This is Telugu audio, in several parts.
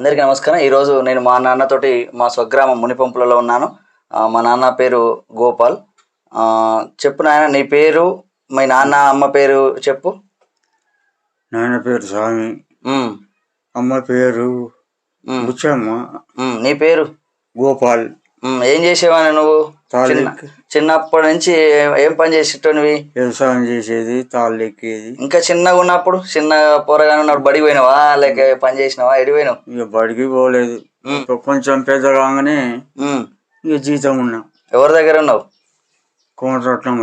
అందరికీ నమస్కారం. ఈరోజు నేను మా నాన్నతోటి మా స్వగ్రామం మునిపంపులలో ఉన్నాను. మా నాన్న పేరు గోపాల్. చెప్పు నాయన నీ పేరు మీ నాన్న అమ్మ పేరు చెప్పు. నాయన పేరు స్వామి. ఉమ్, అమ్మ పేరు ఉమ్, బుచ్చమ్మ. ఉమ్, నీ పేరు? గోపాల్. ఉమ్, ఏం చేసేవాని నువ్వు? చిన్నప్పటి నుంచి ఏ- పని చేసేటోనివి? వ్యవసాయం చేసేది? తాళ్ళు ఎక్కేది ఇంకా చిన్నగా ఉన్నప్పుడు చిన్న పోరగానే ఉన్నప్పుడు బడికి పోయినావా? లేక పని చేసినావా? ఎడి పోయినావు? ఇక బడికి పోలేదు. కొంచెం పెద్ద కాగానే ఇక జీతం ఉన్నాం. ఎవరి దగ్గర ఉన్నావు? కోమటరత్నం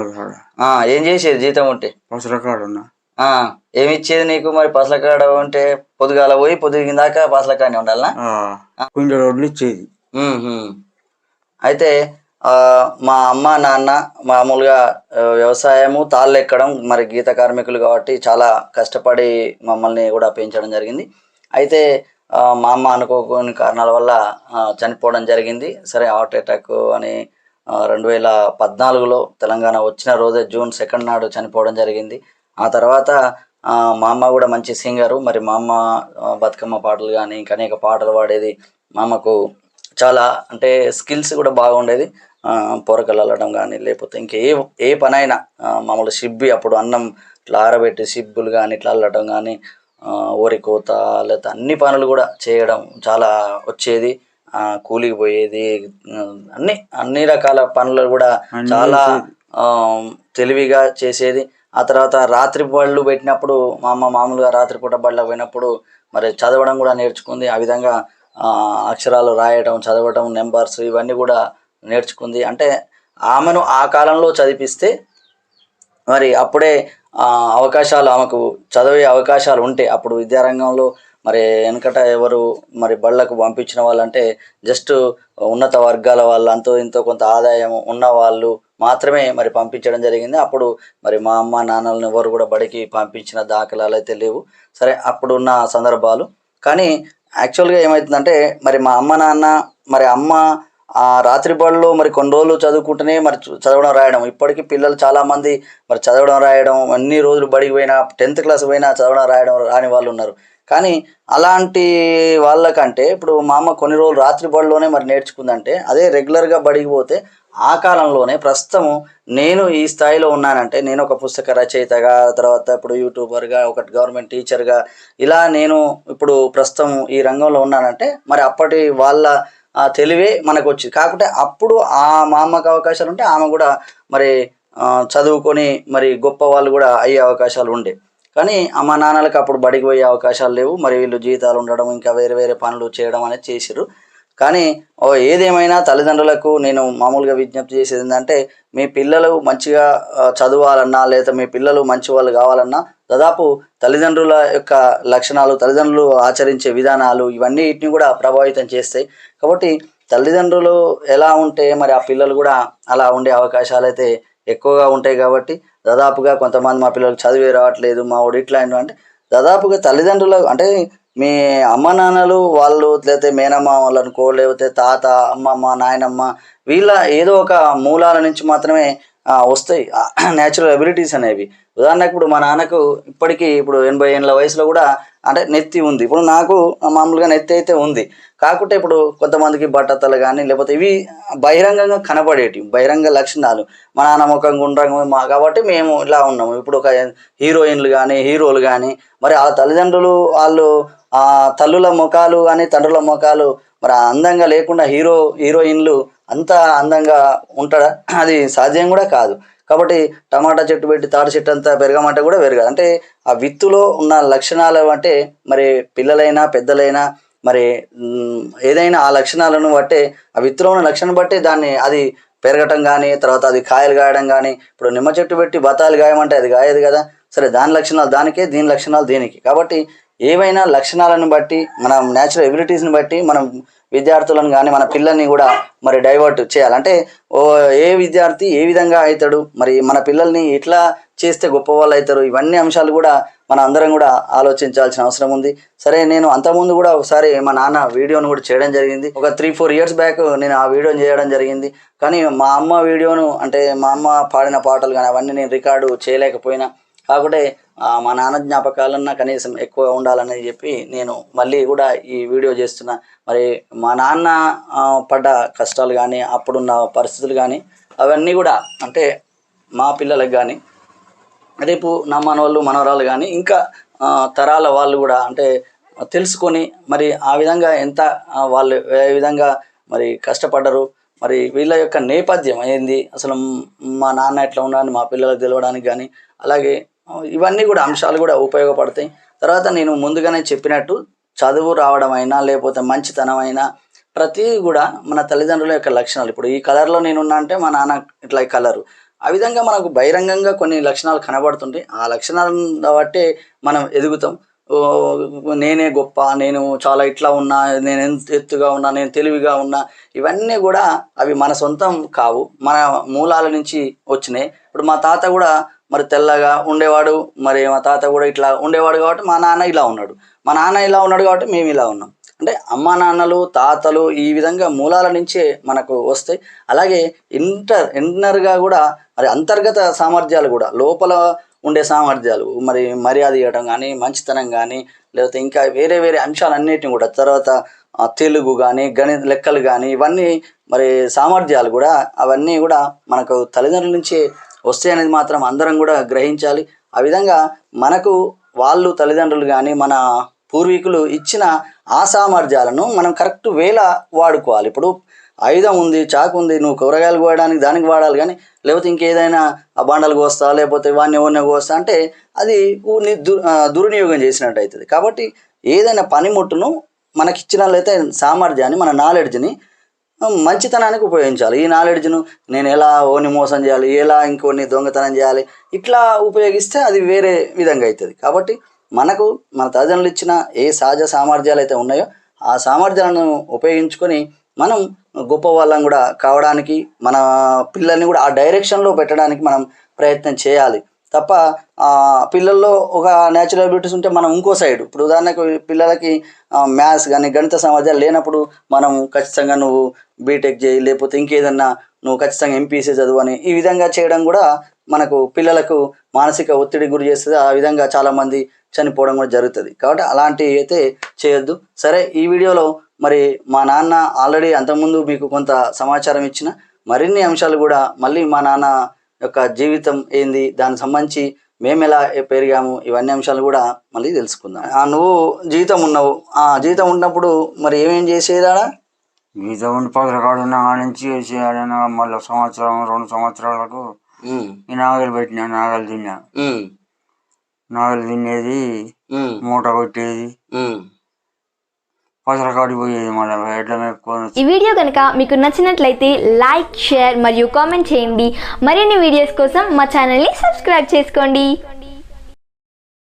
ఏం చేసేది జీతం ఉంటే? పసల కాడ ఉన్నా. ఆ, ఏమి ఇచ్చేది నీకు మరి? పసలకాడ ఉంటే పొద్దుగాల పోయి పొద్దుగిన దాకా పసలకాడనే ఉండాలనా? కుంజ రోడ్లు ఇచ్చేది. అయితే మా అమ్మ నాన్న మామూలుగా వ్యవసాయము తాళ్ళు ఎక్కడం మరి గీత కార్మికులు కాబట్టి చాలా కష్టపడి మమ్మల్ని కూడా పెంచడం జరిగింది. అయితే మా అమ్మ అనుకోని కారణాల వల్ల చనిపోవడం జరిగింది. సరే హార్ట్ అటాక్ అని రెండు వేల పద్నాలుగులో తెలంగాణ వచ్చిన రోజే జూన్ సెకండ్ నాడు చనిపోవడం జరిగింది. ఆ తర్వాత మా అమ్మ కూడా మంచి సింగరు. మరి మా అమ్మ బతుకమ్మ పాటలు కానీ ఇంకా అనేక పాటలు పాడేది మా అమ్మకు చాలా అంటే స్కిల్స్ కూడా బాగుండేది. పొరకలు అల్లడం కానీ లేకపోతే ఇంకే ఏ ఏ పనైనా మామూలు షిబ్బి అప్పుడు అన్నం ఇట్లా ఆరబెట్టి షిబ్బులు కానీ ఇట్లా అల్లడం కానీ ఊరి కోత లేకపోతే అన్ని పనులు కూడా చేయడం చాలా వచ్చేది. కూలికి పోయేది అన్ని అన్ని రకాల పనులు కూడా చాలా తెలివిగా చేసేది. ఆ తర్వాత రాత్రి బళ్ళు పెట్టినప్పుడు మా అమ్మ మామూలుగా రాత్రిపూట బళ్ళకు పోయినప్పుడు మరి చదవడం కూడా నేర్చుకుంది. ఆ విధంగా అక్షరాలు రాయటం చదవటం నెంబర్స్ ఇవన్నీ కూడా నేర్చుకుంది. అంటే ఆమెను ఆ కాలంలో చదివిస్తే మరి అప్పుడే అవకాశాలు ఆమెకు చదివే అవకాశాలు ఉంటాయి అప్పుడు విద్యారంగంలో మరి వెనకట ఎవరు మరి బళ్ళకు పంపించిన వాళ్ళంటే జస్ట్ ఉన్నత వర్గాల వాళ్ళు అంతో ఇంతో కొంత ఆదాయం ఉన్న వాళ్ళు మాత్రమే మరి పంపించడం జరిగింది. అప్పుడు మరి మా అమ్మ నాన్నలను ఎవరు కూడా బడికి పంపించిన దాఖలాలు అయితే లేవు. సరే అప్పుడున్న సందర్భాలు. కానీ యాక్చువల్గా ఏమవుతుందంటే మరి మా అమ్మ నాన్న మరి అమ్మ ఆ రాత్రి మరి కొన్ని రోజులు చదువుకుంటేనే మరి చదవడం రాయడం. ఇప్పటికీ పిల్లలు చాలామంది మరి చదవడం రాయడం అన్ని రోజులు బడికి పోయినా టెన్త్ క్లాస్ పోయినా చదవడం రాయడం రాని వాళ్ళు ఉన్నారు. కానీ అలాంటి వాళ్ళకంటే ఇప్పుడు మా అమ్మ కొన్ని రోజులు రాత్రి బడిలోనే మరి నేర్చుకుందంటే అదే రెగ్యులర్గా బడికి పోతే ఆ కాలంలోనే ప్రస్తుతం నేను ఈ స్థాయిలో ఉన్నానంటే నేను ఒక పుస్తక రచయితగా తర్వాత ఇప్పుడు యూట్యూబర్గా ఒక గవర్నమెంట్ టీచర్గా ఇలా నేను ఇప్పుడు ప్రస్తుతం ఈ రంగంలో ఉన్నానంటే మరి అప్పటి వాళ్ళ తెలివే మనకు వచ్చింది కాకపోతే అప్పుడు ఆ మా అమ్మకు అవకాశాలు ఉంటే ఆమె కూడా మరి చదువుకొని మరి గొప్ప వాళ్ళు కూడా అయ్యే అవకాశాలు ఉండే కానీ అమ్మ నాన్నలకు అప్పుడు బడికి పోయే అవకాశాలు లేవు. మరి వీళ్ళు జీతాలు ఉండడం ఇంకా వేరే వేరే పనులు చేయడం అనేది చేసిరు కానీ ఓ ఏదేమైనా తల్లిదండ్రులకు నేను మామూలుగా విజ్ఞప్తి చేసేది ఏంటంటే మీ పిల్లలు మంచిగా చదవాలన్నా లేదా మీ పిల్లలు మంచి వాళ్ళు కావాలన్నా దాదాపు తల్లిదండ్రుల యొక్క లక్షణాలు తల్లిదండ్రులు ఆచరించే విధానాలు ఇవన్నీ వీటిని కూడా ప్రభావితం చేస్తాయి. కాబట్టి తల్లిదండ్రులు ఎలా ఉంటే మరి ఆ పిల్లలు కూడా అలా ఉండే అవకాశాలు అయితే ఎక్కువగా ఉంటాయి కాబట్టి దాదాపుగా కొంతమంది మా పిల్లలకు చదివే రావట్లేదు మా వాడు ఇట్లా అంటే దాదాపుగా తల్లిదండ్రులు అంటే మీ అమ్మ నాన్నలు వాళ్ళు లేకపోతే మేనమ్మ వాళ్ళు అనుకో లేకపోతే తాత అమ్మమ్మ నాయనమ్మ వీళ్ళ ఏదో ఒక మూలాల నుంచి మాత్రమే వస్తాయి. న్యాచురల్ అబిలిటీస్ అనేవి. ఉదాహరణకు ఇప్పుడు మా నాన్నకు ఇప్పటికీ ఇప్పుడు ఎనభై ఏళ్ళ వయసులో కూడా అంటే నెత్తి ఉంది. ఇప్పుడు నాకు మామూలుగా నెత్తి అయితే ఉంది. కాకుంటే ఇప్పుడు కొంతమందికి బట్టతలు కానీ లేకపోతే ఇవి బహిరంగంగా కనబడేటివి బహిరంగ లక్షణాలు. మా నాన్న ముఖం గుండ్రంగా మా కాబట్టి మేము ఇలా ఉన్నాము. ఇప్పుడు ఒక హీరోయిన్లు కానీ హీరోలు కానీ మరి ఆ తల్లిదండ్రులు వాళ్ళు ఆ తల్లుల ముఖాలు కానీ తండ్రుల ముఖాలు మరి అందంగా లేకుండా హీరో హీరోయిన్లు అంత అందంగా ఉంటాడా? అది సాధ్యం కూడా కాదు. కాబట్టి టమాటా చెట్టు పెట్టి తాటి చెట్టు అంతా పెరగమంటే కూడా పెరగదు అంటే ఆ విత్తులో ఉన్న లక్షణాలు అంటే మరి పిల్లలైనా పెద్దలైనా మరి ఏదైనా ఆ లక్షణాలను బట్టే ఆ విత్తులో ఉన్న లక్షణం బట్టి దాన్ని అది పెరగటం కానీ తర్వాత అది కాయలు కాయడం కానీ ఇప్పుడు నిమ్మ చెట్టు పెట్టి బతాలు గాయమంటే అది గాయదు కదా? సరే దాని లక్షణాలు దానికే దీని లక్షణాలు దీనికి. కాబట్టి ఏవైనా లక్షణాలను బట్టి మనం న్యాచురల్ ఎబిలిటీస్ని బట్టి మనం విద్యార్థులను కానీ మన పిల్లల్ని కూడా మరి డైవర్ట్ చేయాలంటే ఓ ఏ విద్యార్థి ఏ విధంగా అవుతాడు? మరి మన పిల్లల్ని ఎట్లా చేస్తే గొప్ప వాళ్ళు అవుతారు? ఇవన్నీ అంశాలు కూడా మన అందరం కూడా ఆలోచించాల్సిన అవసరం ఉంది. సరే నేను అంతకుముందు కూడా ఒకసారి మా నాన్న వీడియోను కూడా చేయడం జరిగింది. ఒక త్రీ ఫోర్ ఇయర్స్ బ్యాక్ నేను ఆ వీడియోని చేయడం జరిగింది. కానీ మా అమ్మ వీడియోను అంటే మా అమ్మ పాడిన పాటలు కానీ అవన్నీ నేను రికార్డు చేయలేకపోయినా. కాకుంటే మా నాన్న జ్ఞాపకాలన్నా కనీసం ఎక్కువ ఉండాలని చెప్పి నేను మళ్ళీ కూడా ఈ వీడియో చేస్తున్నా. మరి మా నాన్న పడ్డ కష్టాలు కానీ అప్పుడున్న పరిస్థితులు కానీ అవన్నీ కూడా అంటే మా పిల్లలకు కానీ రేపు నా మనవాళ్ళు మనవరాలు కానీ ఇంకా తరాల వాళ్ళు కూడా అంటే తెలుసుకొని మరి ఆ విధంగా ఎంత వాళ్ళు ఏ విధంగా మరి కష్టపడ్డరు మరి వీళ్ళ యొక్క నేపథ్యం ఏంది? అసలు మా నాన్న ఎట్లా ఉన్నాడని మా పిల్లలకు తెలవడానికి కానీ అలాగే ఇవన్నీ కూడా అంశాలు కూడా ఉపయోగపడతాయి. తర్వాత నేను ముందుగానే చెప్పినట్టు చదువు రావడం అయినా లేకపోతే మంచితనం అయినా ప్రతిదీ కూడా మన తల్లిదండ్రుల యొక్క లక్షణాలు. ఇప్పుడు ఈ కలర్లో నేనున్నా అంటే మా నాన్న ఇట్లా ఈ కలరు. ఆ విధంగా మనకు బహిరంగంగా కొన్ని లక్షణాలు కనబడుతుంటాయి. ఆ లక్షణాలను బట్టే మనం ఎదుగుతాం. నేనే గొప్ప నేను చాలా ఇట్లా ఉన్నా నేను ఎంత ఎత్తుగా ఉన్నా నేను తెలివిగా ఉన్నా ఇవన్నీ కూడా అవి మన సొంతం కావు. మన మూలాల నుంచి వచ్చినాయి. ఇప్పుడు మా తాత కూడా మరి తెల్లగా ఉండేవాడు మరి మా తాత కూడా ఇట్లా ఉండేవాడు కాబట్టి మా నాన్న ఇలా ఉన్నాడు. మా నాన్న ఇలా ఉన్నాడు కాబట్టి మేము ఇలా ఉన్నాం. అంటే అమ్మ నాన్నలు తాతలు ఈ విధంగా మూలాల నుంచే మనకు వస్తాయి. అలాగే ఇంటర్ ఇంటర్గా కూడా మరి అంతర్గత సామర్థ్యాలు కూడా లోపల ఉండే సామర్థ్యాలు మరి మర్యాద ఇవ్వడం కానీ మంచితనం కానీ లేకపోతే ఇంకా వేరే వేరే అంశాలన్నిటిని కూడా తర్వాత తెలుగు కానీ గణిత లెక్కలు కానీ ఇవన్నీ మరి సామర్థ్యాలు కూడా అవన్నీ కూడా మనకు తల్లిదండ్రుల నుంచే వస్తే అనేది మాత్రం అందరం కూడా గ్రహించాలి. ఆ విధంగా మనకు వాళ్ళు తల్లిదండ్రులు కానీ మన పూర్వీకులు ఇచ్చిన ఆ సామర్థ్యాలను మనం కరెక్ట్ వేళ వాడుకోవాలి. ఇప్పుడు ఆయుధం ఉంది చాకు ఉంది నువ్వు కూరగాయలు కోయడానికి దానికి వాడాలి కానీ లేకపోతే ఇంకేదైనా ఆ బండలు కోస్తా లేకపోతే వాడిని ఎవరిని కోస్తా అంటే అది ఊరిని దు దుర్వినియోగం చేసినట్టు అవుతుంది కాబట్టి ఏదైనా పనిముట్టును మనకిచ్చినట్లయితే సామర్థ్యాన్ని మన నాలెడ్జ్ని మంచితనానికి ఉపయోగించాలి. ఈ నాలెడ్జ్ను నేను ఎలా ఓని మోసం చేయాలి ఎలా ఇంకోని దొంగతనం చేయాలి ఇట్లా ఉపయోగిస్తే అది వేరే విధంగా అవుతుంది కాబట్టి మనకు మన తల్లిదండ్రులు ఇచ్చిన ఏ సహజ సామర్థ్యాలు అయితే ఉన్నాయో ఆ సామర్థ్యాలను ఉపయోగించుకొని మనం గొప్ప వాళ్ళం కూడా కావడానికి మన పిల్లల్ని కూడా ఆ డైరెక్షన్లో పెట్టడానికి మనం ప్రయత్నం చేయాలి. తప్ప పిల్లల్లో ఒక న్యాచురల్ బ్యూటీస్ ఉంటే మనం ఇంకో సైడ్ ఇప్పుడు ఉదాహరణకు పిల్లలకి మ్యాథ్స్ కానీ గణిత సామర్థ్యాలు లేనప్పుడు మనం ఖచ్చితంగా నువ్వు బీటెక్ చేయి లేకపోతే ఇంకేదన్నా నువ్వు ఖచ్చితంగా ఎంపీసీ చదువు అని ఈ విధంగా చేయడం కూడా మనకు పిల్లలకు మానసిక ఒత్తిడి గురి చేస్తుంది. ఆ విధంగా చాలామంది చనిపోవడం కూడా జరుగుతుంది. కాబట్టి అలాంటివి అయితే చేయొద్దు. సరే ఈ వీడియోలో మరి మా నాన్న ఆల్రెడీ అంతకుముందు మీకు కొంత సమాచారం ఇచ్చిన మరిన్ని అంశాలు కూడా మళ్ళీ మా నాన్న యొక్క జీవితం ఏంది దానికి సంబంధించి మేము ఎలా పెరిగాము ఇవన్నీ అంశాలు కూడా మళ్ళీ తెలుసుకుందాం. ఆ, నువ్వు జీవితం ఉన్నావు. ఆ జీవితం ఉన్నప్పుడు మరి ఏమేం చేసేదాడా? గీత ఉండి పదకాడు ఉన్న కాడ నుంచి చేయాలన్నా మళ్ళీ సంవత్సరం రెండు సంవత్సరాలకు ఈ నాగలు పెట్టినా నాగలు తిన్నా. నాగలు తినేది మూట కొట్టేది. పసరకాడికి పోయేది మళ్ళీ ఎడ్ల మేపుకొని ఈ వీడియో కనుక మీకు నచ్చినట్లయితే లైక్ షేర్ మరియు కామెంట్ చేయండి. మరిన్ని వీడియోస్ కోసం మా ఛానల్ని సబ్స్క్రైబ్ చేసుకోండి.